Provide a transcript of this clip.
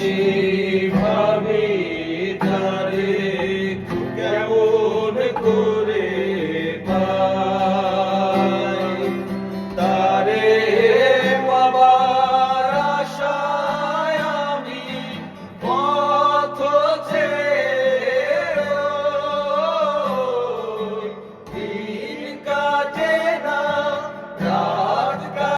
সেভাবে তারে কেমন করে?